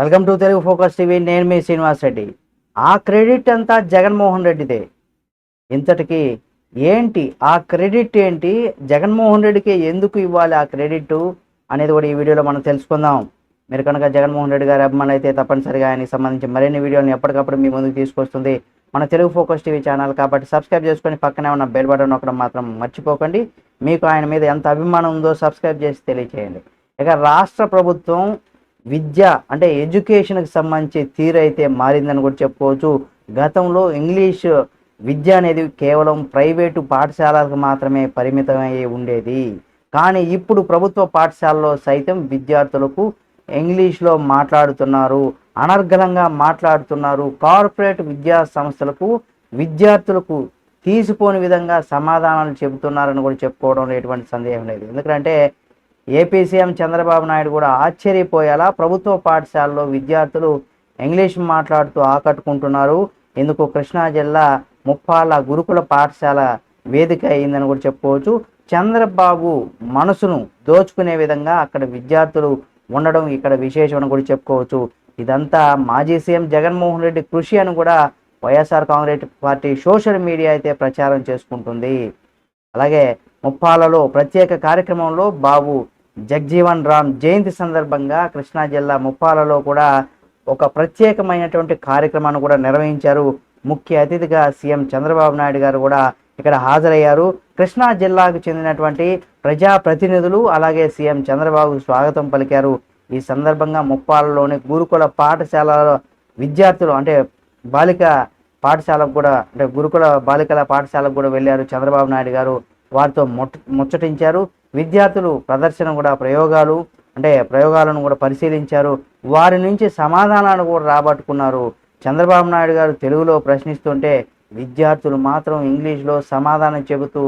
Welcome to Telugu focus TV నేను మీ శ్రీనివాస్ రెడ్డి. ఆ క్రెడిట్ అంతా జగన్మోహన్ రెడ్డిదే. ఇంతటికి ఏంటి ఆ క్రెడిట్ ఏంటి జగన్మోహన్ రెడ్డికి ఎందుకు ఇవ్వాలి ఆ క్రెడిట్ అనేది కూడా ఈ వీడియోలో మనం తెలుసుకుందాం. మీరు కనుక జగన్మోహన్ రెడ్డి గారి అభిమానులు అయితే తప్పనిసరిగా ఆయనకి సంబంధించి మరిన్ని వీడియోలను ఎప్పటికప్పుడు మీ ముందుకు తీసుకొస్తుంది మన తెలుగు ఫోకస్ టీవీ ఛానల్. కాబట్టి సబ్స్క్రైబ్ చేసుకొని పక్కనే ఉన్న బెల్ బటన్ నొక్కడం మాత్రం మర్చిపోకండి. మీకు ఆయన మీద ఎంత అభిమానం ఉందో సబ్స్క్రైబ్ చేసి తెలియచేయండి. ఇక రాష్ట్ర ప్రభుత్వం విద్య అంటే ఎడ్యుకేషన్కి సంబంధించి తీరు అయితే మారిందని కూడా చెప్పుకోవచ్చు. గతంలో ఇంగ్లీష్ విద్య అనేది కేవలం ప్రైవేటు పాఠశాలలకు మాత్రమే పరిమితమై ఉండేది. కానీ ఇప్పుడు ప్రభుత్వ పాఠశాలలో సైతం విద్యార్థులకు ఇంగ్లీష్లో మాట్లాడుతున్నారు. అనర్గళంగా మాట్లాడుతున్నారు. కార్పొరేట్ విద్యా సంస్థలకు విద్యార్థులకు తీసిపోని విధంగా సమాధానాలు చెబుతున్నారని కూడా చెప్పుకోవడంలో ఎటువంటి సందేహం లేదు. ఎందుకంటే ఏపీ సీఎం చంద్రబాబు నాయుడు కూడా ఆశ్చర్యపోయేలా ప్రభుత్వ పాఠశాలలో విద్యార్థులు ఇంగ్లీష్ మాట్లాడుతూ ఆకట్టుకుంటున్నారు. ఇందుకు కృష్ణా జిల్లా ముప్పాల గురుకుల పాఠశాల వేదిక అయిందని కూడా చెప్పుకోవచ్చు. చంద్రబాబు మనసును దోచుకునే విధంగా అక్కడ విద్యార్థులు ఉండడం ఇక్కడ విశేషం అని కూడా చెప్పుకోవచ్చు. ఇదంతా మాజీ సీఎం జగన్మోహన్ రెడ్డి కృషి అని కూడా YSR Congress party social media అయితే ప్రచారం చేసుకుంటుంది. అలాగే ముప్పాలలో ప్రత్యేక కార్యక్రమంలో బాబు జగ్జీవన్ రామ్ జయంతి సందర్భంగా కృష్ణా జిల్లా ముప్పాలలో కూడా ఒక ప్రత్యేకమైనటువంటి కార్యక్రమాన్ని కూడా నిర్వహించారు. ముఖ్య అతిథిగా సీఎం చంద్రబాబు నాయుడు గారు కూడా ఇక్కడ హాజరయ్యారు. కృష్ణా జిల్లాకు చెందినటువంటి ప్రజా ప్రతినిధులు అలాగే సీఎం చంద్రబాబు స్వాగతం పలికారు. ఈ సందర్భంగా ముప్పాలలోని గురుకుల పాఠశాలలో విద్యార్థులు అంటే బాలిక పాఠశాలకు కూడా అంటే గురుకుల బాలికల పాఠశాలకు కూడా వెళ్ళారు చంద్రబాబు నాయుడు గారు. వారితో ముట్ ముచ్చటించారు. విద్యార్థులు ప్రదర్శన కూడా ప్రయోగాలు అంటే ప్రయోగాలను కూడా పరిశీలించారు. వారి నుంచి సమాధానాలు కూడా రాబట్టుకున్నారు. చంద్రబాబు నాయుడు గారు తెలుగులో ప్రశ్నిస్తుంటే విద్యార్థులు మాత్రం ఇంగ్లీష్లో సమాధానం చెబుతూ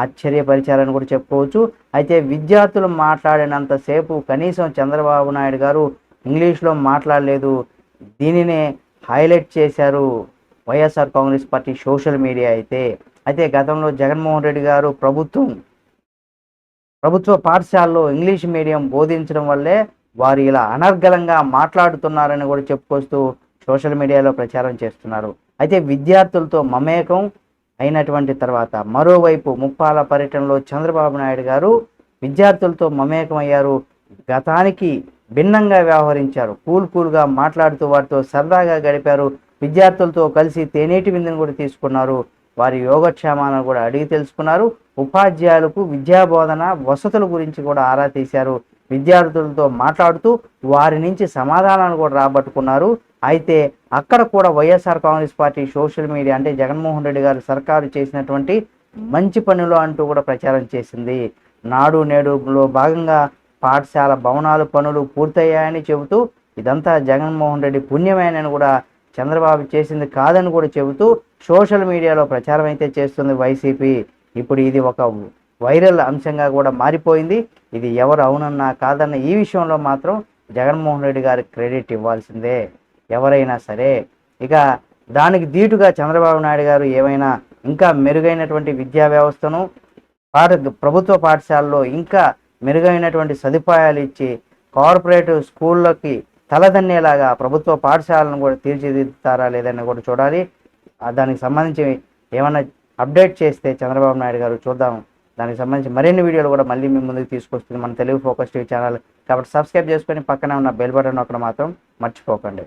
ఆశ్చర్యపరిచారని కూడా చెప్పుకోవచ్చు. అయితే విద్యార్థులు మాట్లాడినంతసేపు కనీసం చంద్రబాబు నాయుడు గారు ఇంగ్లీష్లో మాట్లాడలేదు. దీనినే హైలైట్ చేశారు YSR Congress party social media అయితే. అయితే గతంలో జగన్మోహన్ రెడ్డి గారు ప్రభుత్వం ప్రభుత్వ పాఠశాలలో ఇంగ్లీష్ మీడియం బోధించడం వల్లే వారు ఇలా అనర్గళంగా మాట్లాడుతున్నారని కూడా చెప్పుకొస్తూ సోషల్ మీడియాలో ప్రచారం చేస్తున్నారు. అయితే విద్యార్థులతో మమేకం అయినటువంటి తర్వాత మరోవైపు ముప్పాల పర్యటనలో చంద్రబాబు నాయుడు గారు విద్యార్థులతో మమేకం అయ్యారు. గతానికి భిన్నంగా వ్యవహరించారు. కూల్ కూల్గా మాట్లాడుతూ వారితో సరదాగా గడిపారు. విద్యార్థులతో కలిసి తేనేటి విందును కూడా తీసుకున్నారు. వారి యోగక్షేమాలను కూడా అడిగి తెలుసుకున్నారు. ఉపాధ్యాయులకు విద్యాబోధన వసతుల గురించి కూడా ఆరా తీశారు. విద్యార్థులతో మాట్లాడుతూ వారి నుంచి సమాధానాలు కూడా రాబట్టుకున్నారు. అయితే అక్కడ కూడా YSR Congress party social media అంటే జగన్మోహన్ రెడ్డి గారు సర్కారు చేసినటువంటి మంచి పనులు అంటూ కూడా ప్రచారం చేసింది. నాడు నేడులో భాగంగా పాఠశాల భవనాలు పనులు పూర్తయ్యాయని చెబుతూ ఇదంతా జగన్మోహన్ రెడ్డి పుణ్యమేనని కూడా చంద్రబాబు చేసింది కాదని కూడా చెబుతూ సోషల్ మీడియాలో ప్రచారం అయితే చేస్తుంది వైసీపీ. ఇప్పుడు ఇది ఒక వైరల్ అంశంగా కూడా మారిపోయింది. ఇది ఎవరు అవునన్నా కాదన్న ఈ విషయంలో మాత్రం జగన్మోహన్ రెడ్డి గారికి క్రెడిట్ ఇవ్వాల్సిందే. ఎవరైనా సరే. ఇక దానికి ధీటుగా చంద్రబాబు నాయుడు గారు ఏమైనా ఇంకా మెరుగైనటువంటి విద్యా వ్యవస్థను పాఠ ప్రభుత్వ పాఠశాలలో ఇంకా మెరుగైనటువంటి సదుపాయాలు ఇచ్చి కార్పొరేట్ స్కూళ్ళకి తలదన్నేలాగా ప్రభుత్వ పాఠశాలను కూడా తీర్చిదిద్దుతారా లేదని కూడా చూడాలి. దానికి సంబంధించి ఏమైనా అప్డేట్ చేస్తే చంద్రబాబు నాయుడు గారు చూద్దాం. దానికి సంబంధించి మరిన్ని వీడియోలు కూడా మళ్ళీ మీ ముందుకు తీసుకొస్తుంది మన తెలుగు ఫోకస్ టీవీ ఛానల్. కాబట్టి సబ్స్క్రైబ్ చేసుకొని పక్కనే ఉన్న బెల్ బటన్ ఒకటి మాత్రం మర్చిపోకండి.